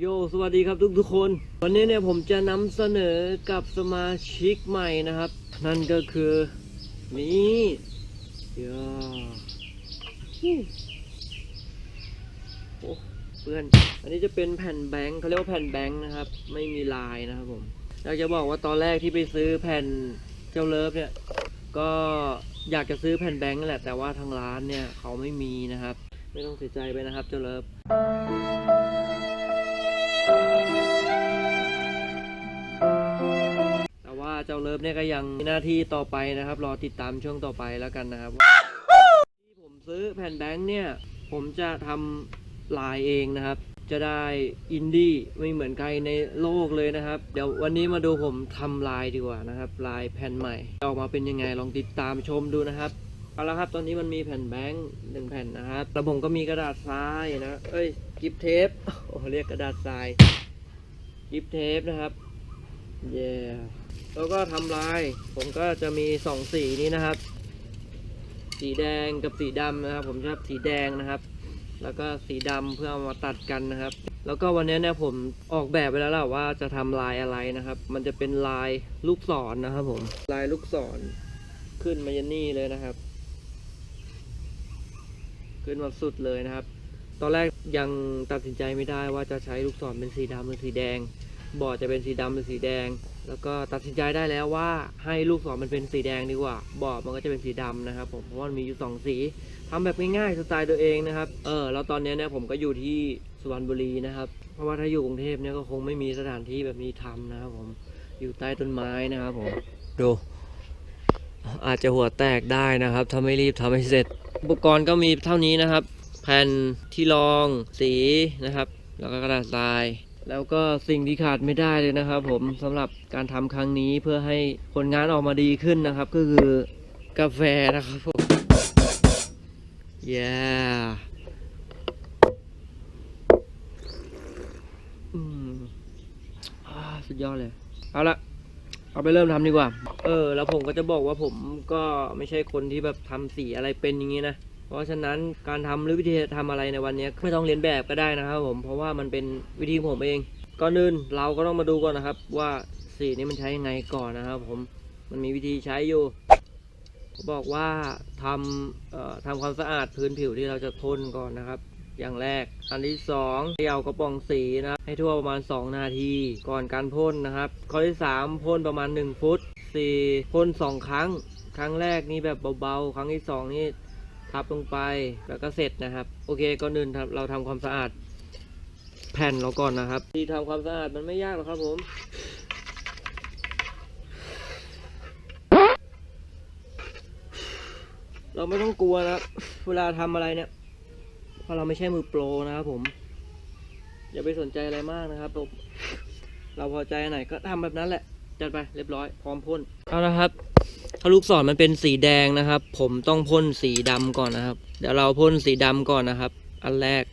โย สวัสดีครับทุกทุกๆคน วันนี้เนี่ยผมจะนำเสนอกับสมาชิกใหม่นะครับ นั่นก็คือนี่ยาโอ้เพื่อน อันนี้จะเป็นแผ่นแบงค์เขาเรียกว่าแผ่นแบงค์นะครับ ไม่มีลายนะครับผมอยากจะบอกว่าตอนแรกที่ไปซื้อแผ่นเจ้าเลิฟเนี่ย ก็อยากจะซื้อแผ่นแบงค์แหละ แต่ว่าทางร้านเนี่ยเขาไม่มีนะครับ ไม่ต้องเสียใจไปนะครับเจ้าเลิฟ เจ้าเลิฟเนี่ยก็ยังมีหน้าที่ต่อไปนะครับ รอติดตามช่วงต่อไปแล้วกันนะครับที่ผมซื้อแผ่นแบงค์เนี่ย ผมจะทำลายเองนะครับ จะได้อินดี้ไม่เหมือนใครในโลกเลยนะครับ เดี๋ยววันนี้มาดูผมทำลายดีกว่านะครับ ลายแผ่นใหม่ออกมาเป็นยังไงลองติดตามชมดูนะครับเอาละครับ ตอนนี้มันมีแผ่นแบงค์หนึ่งแผ่นนะครับ แล้วผมก็มีกระดาษทรายนะ เอ้ยกิฟเทป โอ้เรียกกระดาษทรายกิฟเทปนะครับ เย่แล้วก็ทำลาย ผมก็จะมีสองสีนี้นะครับ สีแดงกับสีดำนะครับ ผมชอบสีแดงนะครับ แล้วก็สีดำเพื่อเอามาตัดกันนะครับ แล้วก็วันนี้เนี่ยผมออกแบบไปแล้วแหละว่าจะทำลายอะไรนะครับ มันจะเป็นลายลูกศรนะครับผมลายลูกศรขึ้นมายันนี่เลยนะครับ ขึ้นมาสุดเลยนะครับ ตอนแรกยังตัดสินใจไม่ได้ว่าจะใช้ลูกศรเป็นสีดำหรือสีแดง บอร์ดจะเป็นสีดำหรือสีแดง แล้วก็ตัดสินใจได้แล้วว่าให้ลูกศรมันเป็นสีแดงดีกว่า บอร์ดมันก็จะเป็นสีดำนะครับผมเพราะว่ามันมีอยู่สองสีทำแบบง่ายๆสไตล์ตัวเองนะครับเออแล้วตอนนี้เนี่ยผมก็อยู่ที่สุพรรณบุรีนะครับ เพราะว่าถ้าอยู่กรุงเทพเนี่ยก็คงไม่มีสถานที่แบบนี้ทำนะครับผมอยู่ใต้ต้นไม้นะครับผมดูอาจจะหัวแตกได้นะครับ ถ้าไม่รีบทำให้เสร็จ อุปกรณ์ก็มีเท่านี้นะครับ แผ่นที่รองสีนะครับ แล้วก็กระดาษทราย แล้วก็สิ่งที่ขาดไม่ได้เลยนะครับ ผมสำหรับการทำครั้งนี้เพื่อให้ผลงานออกมาดีขึ้นนะครับ ก็คือกาแฟนะครับผม yeah อืมอ่าสุดยอดเลย เอาละเอาไปเริ่มทำดีกว่า เออ แล้วผมก็จะบอกว่าผมก็ไม่ใช่คนที่แบบทำสีอะไรเป็นอย่างนี้นะ เพราะฉะนั้นการทำหรือวิธีทำอะไรในวันนี้ไม่ต้องเรียนแบบก็ได้นะครับผมเพราะว่ามันเป็นวิธีผมเองก่อนอื่นเราก็ต้องมาดูก่อนนะครับ ว่าสีนี้มันใช้ยังไงก่อนนะครับ ผมมันมีวิธีใช้อยู่บอกว่าทำเอ่อทำความสะอาดพื้นผิวที่เราจะพ่นก่อนนะครับ อย่างแรก อันที่สองเขย่ากระป๋องสีนะครับให้ทั่วประมาณ 2 นาที ก่อนการพ่นนะครับ ข้อที่ 3พ่นประมาณ 1 ฟุต4พ่น2 ครั้ง ครั้งแรกนี่แบบเบาๆ ครั้งที่ 2 นี่ ทับลงไปแล้วก็เสร็จนะครับ โอเคก่อนอื่นครับเราทำความสะอาด แผ่นเราก่อนนะครับ ที่ทำความสะอาดมันไม่ยากหรอกครับผมเราไม่ต้องกลัวนะครับ เวลาทำอะไรเนี่ยเพราะเราไม่ใช่มือโปรนะครับผม อย่าไปสนใจอะไรมากนะครับผมเราพอใจไหนก็ทำแบบนั้นแหละ จัดไปเรียบร้อย พร้อมพ่น เอาละครับ ถ้าลูกศรมันเป็นสีแดงนะครับ ผมต้องพ่นสีดำก่อนนะครับ เดี๋ยวเราพ่นสีดำก่อนนะครับ อันแรก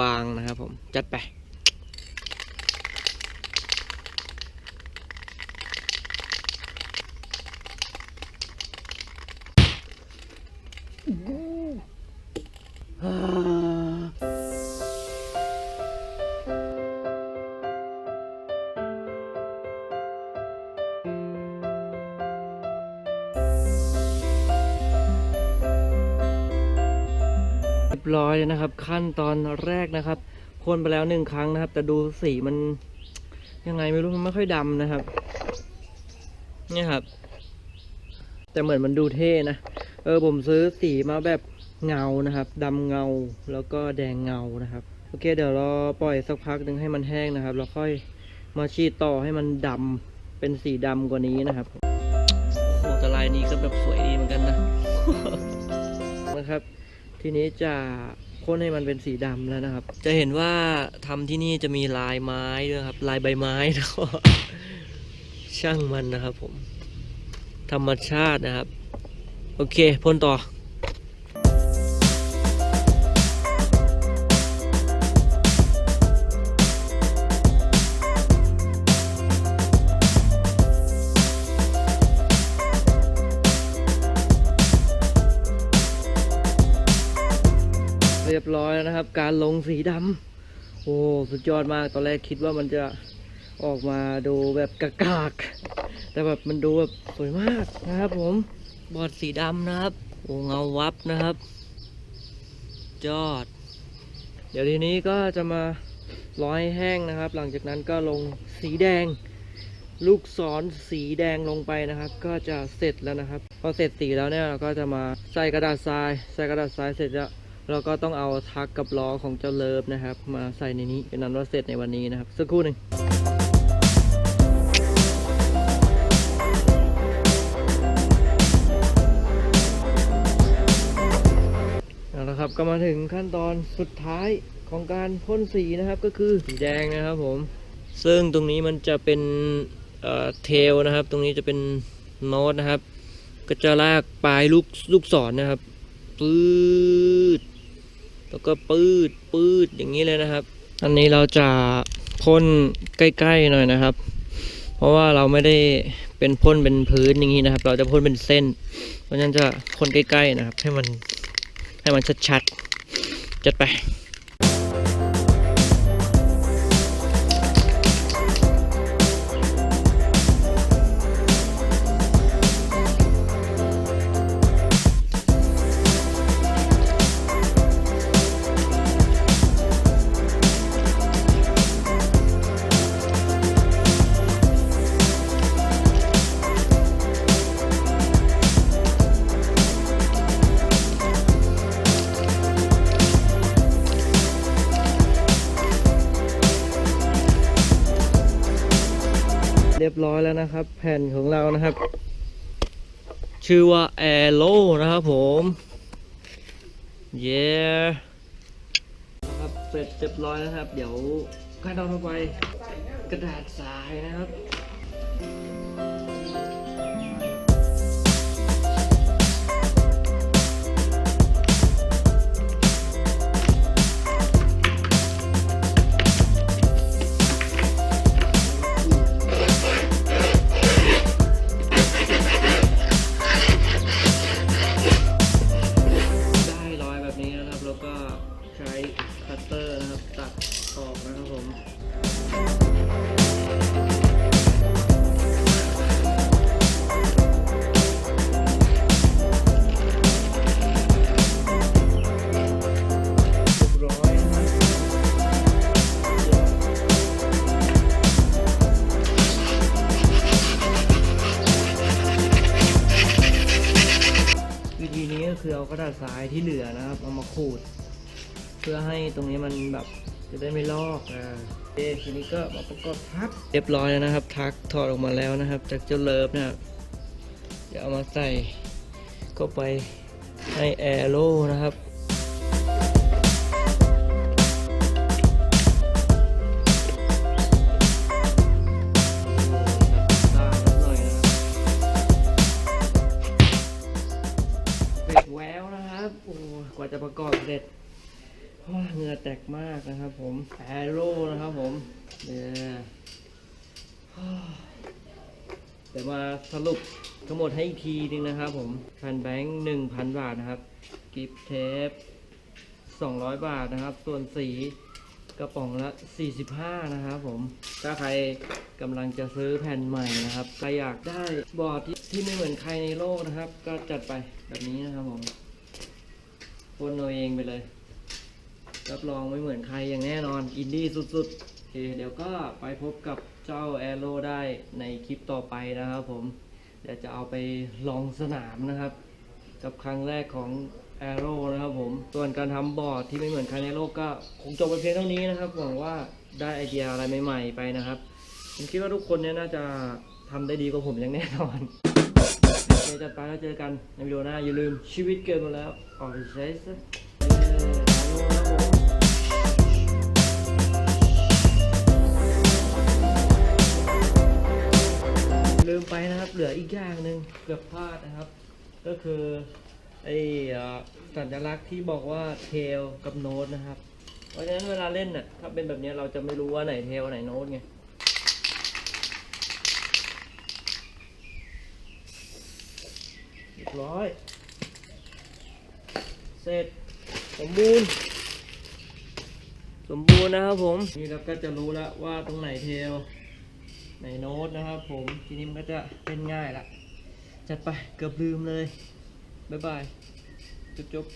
บางๆนะครับ ผมจัดไปเรียบร้อยแล้วนะครับ ขั้นตอนแรกนะครับพ่นไปแล้วหนึ่งครั้งนะครับ แต่ดูสีมันยังไงไม่รู้มันไม่ค่อยดำนะครับเนี่ยครับ แต่เหมือนมันดูเท่นะเออผมซื้อสีมาแบบเงานะครับดำเงาแล้วก็แดงเงานะครับโอเค เดี๋ยวรอปล่อยสักพักหนึ่งให้มันแห้งนะครับแล้วค่อยมาฉีดต่อให้มันดำเป็นสีดำกว่านี้นะครับโอ้แต่ลายนี้ก็แบบสวยดีเหมือนกันนะนะครับ ทีนี้จะพ่นให้มันเป็นสีดำแล้วนะครับ จะเห็นว่าทำที่นี่จะมีลายไม้ด้วยครับ ลายใบไม้นะครับช่างมันนะครับผม ธรรมชาตินะครับ โอเคพ่นต่อ เรียบร้อยแล้วนะครับ การลงสีดำโอ้สุดยอดมากตอนแรกคิดว่ามันจะออกมาดูแบบกากๆแต่แบบมันดูแบบสวยมากนะครับ ผมบอดสีดำนะครับโอ้เงาวับนะครับ ยอด เดี๋ยวทีนี้ก็จะมาร้อยแห้งนะครับ หลังจากนั้นก็ลงสีแดง ลูกศรสีแดงลงไปนะครับ ก็จะเสร็จแล้วนะครับพอเสร็จสีแล้วเนี่ยเราก็จะมาใส่กระดาษทราย ใส่กระดาษทรายเสร็จแล้ว เราก็ต้องเอาทักกับล้อของเจ้าเลิฟนะครับ มาใส่ในนี้เป็นนั้นว่าเสร็จในวันนี้นะครับ สักครู่หนึ่งเอาละครับก็มาถึงขั้นตอนสุดท้ายของการพ่นสีนะครับก็คือสีแดงนะครับผม ซึ่งตรงนี้มันจะเป็นเอ่อเทลนะครับ ตรงนี้จะเป็นโน้ตนะครับ ก็จะลากปลายลูกลูกศรนะครับปืด แล้วก็ปืดปืดอย่างนี้เลยนะครับ อันนี้เราจะพ่นใกล้ๆหน่อยนะครับ เพราะว่าเราไม่ได้เป็นพ่นเป็นพื้นอย่างนี้นะครับ เราจะพ่นเป็นเส้น เพราะฉะนั้นจะพ่นใกล้ๆนะครับ ให้มันให้มันชัดๆจัดไป บร้อยแล้วนะครับ แผ่นของเรานะครับ ชื่อว่าแอโร่นะครับผมเย้นะครับเสร็จเรียบร้อยแล้วครับ เดี๋ยวขั้นตอนต่อไปกระดาษทรายนะครับ นี้ก็คือเอากระดาษทรายที่เหลือนะครับเอามาขูด เพื่อให้ตรงนี้มันแบบจะได้ไม่ลอกอ่าเอเคทีนี้ก็มาประกอบทักเรียบร้อยแล้วนะครับ ทักถอดออกมาแล้วนะครับ จากเจ้าเลิฟนะครับเดี๋ยวเอามาใส่ก็ไปให้แอโร่นะครับ นะครับผมแอโร่นะครับผมเนี่ยเดี๋ยวมาสรุปทั้งหมดให้อีกทีนึงนะครับผมแผ่นแบงค์หนึ่งพันบาทนะครับ กิฟเทปสองร้อยบาทนะครับ ส่วนสีกระป๋องละ45นะครับผม ถ้าใครกำลังจะซื้อแผ่นใหม่นะครับใครอยากได้บอร์ดที่ที่ไม่เหมือนใครในโลกนะครับ ก็จัดไปแบบนี้นะครับผมพ่นเอาเองไปเลย รับรองไม่เหมือนใครอย่างแน่นอน อินดี้สุดๆโอเคเดี๋ยวก็ไปพบกับเจ้าแอโร่ได้ในคลิปต่อไปนะครับผม เดี๋ยวจะเอาไปลองสนามนะครับ กับครั้งแรกของ a อโร่นะครับผม ส่วนการทำบอร์ดที่ไม่เหมือนใครในโลกก็คงจบไปเพียงเท่านี้นะครับ หวังว่าได้ไอเดียอะไรใหม่ๆไปนะครับ ผมคิดว่าทุกคนเนี่ยน่าจะทำได้ดีกว่าผมอย่างแน่นอนโอเคจัดไปแล้วเจอกันในวิดีโอหน้าอย่าลืมชีวิตเกินมาแล้ว ออกไปใช้ซะ เหลืออีกอย่างหนึ่งเกือบพลาดนะครับ ก็คือไอสัญลักษณ์ที่บอกว่าเทลกับโน้ตนะครับ เพราะฉะนั้นเวลาเล่นน่ะถ้าเป็นแบบนี้เราจะไม่รู้ว่าไหนเทลไหนโน้ตไงเรียบร้อย เสร็จสมบูรณ์สมบูรณ์นะครับผม นี่เราก็จะรู้แล้วว่าตรงไหนเทล ในโน้ตนะครับผมทีนี้มันก็จะเป็นง่ายละจัดไปเกือบลืมเลย บ๊ายบาย จุ๊บ